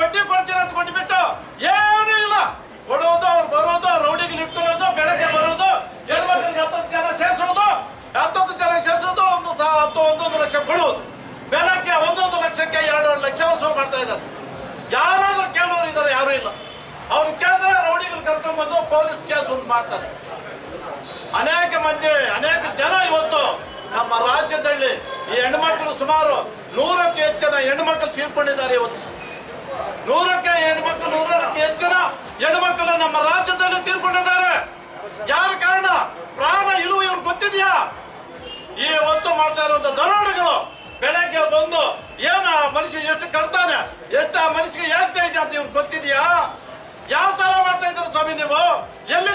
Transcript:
ಬಡ್ಡಿ ಕೊಡ್ತೀರ ಅಂತ ಕೊಟ್ಬಿಟ್ಟು ಏನೂ ಇಲ್ಲ. ಕೊಡೋದು ಅವ್ರು ಬರೋದು ರೌಡಿಗೆ ಇಟ್ಕೊಳ್ಳೋದು, ಬೆಳಗ್ಗೆ ಬರೋದು, ಹೆಣ್ಮಕ್ಳಿಗೆ ಹತ್ತತ್ತು ಜನ ಸೇರಿಸೋದು, ಹತ್ತತ್ತು ಜನ ಸೇರಿಸೋದು, ಒಂದು ಹತ್ತು, ಒಂದೊಂದು ಲಕ್ಷ ಕೊಡೋದು ಬೆಳಗ್ಗೆ ಒಂದೊಂದು ಲಕ್ಷಕ್ಕೆ ಎರಡೆರಡು ಲಕ್ಷ ವಸೂಲು ಮಾಡ್ತಾ ಇದ್ದಾರೆ. ಯಾರಾದ್ರೂ ಕೇಳೋರು ಇದ್ದಾರೆ, ಯಾರು ಇಲ್ಲ. ಅವ್ರು ಕೇಳಿದ್ರೆ ರೌಡಿಗಳು ಕರ್ಕೊಂಡ್ಬಂದು ಪೊಲೀಸ್ ಕೇಸ್ ಒಂದು ಮಾಡ್ತಾರೆ. ಅನೇಕ ಮಂದಿ, ಅನೇಕ ಜನ ಇವತ್ತು ನಮ್ಮ ರಾಜ್ಯದಲ್ಲಿ ಈ ಹೆಣ್ಮಕ್ಳು ಸುಮಾರು ನೂರಕ್ಕೆ ಹೆಚ್ಚು ಜನ ಹೆಣ್ಮಕ್ಳು ತೀರ್ಕೊಂಡಿದ್ದಾರೆ ಇವತ್ತು. ನೂರಕ್ಕೆ ಹೆಣ್ಮಕ್ಳು ನೂರಕ್ಕೆ ಹೆಚ್ಚಿನ ಹೆಣ್ಮಕ್ಳು ನಮ್ಮ ರಾಜ್ಯದಲ್ಲಿ ತೀರ್ಕೊಂಡಿದ್ದಾರೆ. ಯಾರ ಕಾರಣ? ಪ್ರಾಣ ಇಳುವ ಇವ್ರು ಗೊತ್ತಿದ್ಯಾ? ಈ ಒತ್ತು ಮಾಡ್ತಾ ಇರುವಂತ ದರೋಡೆಗಳು ಬೆಳಗ್ಗೆ ಬಂದು ಏನ ಆ ಮನುಷ್ಯ ಎಷ್ಟು ಕಟ್ತಾನೆ? ಎಷ್ಟು ಆ ಮನುಷ್ಯ ಹೇಳ್ತಾ ಇದೆ ಅಂತ ಇವ್ರು ಗೊತ್ತಿದ್ಯಾ? ಯಾವ ತರ ಮಾಡ್ತಾ ಇದ್ರು ಸ್ವಾಮಿ ನೀವು? ಎಲ್ಲಿ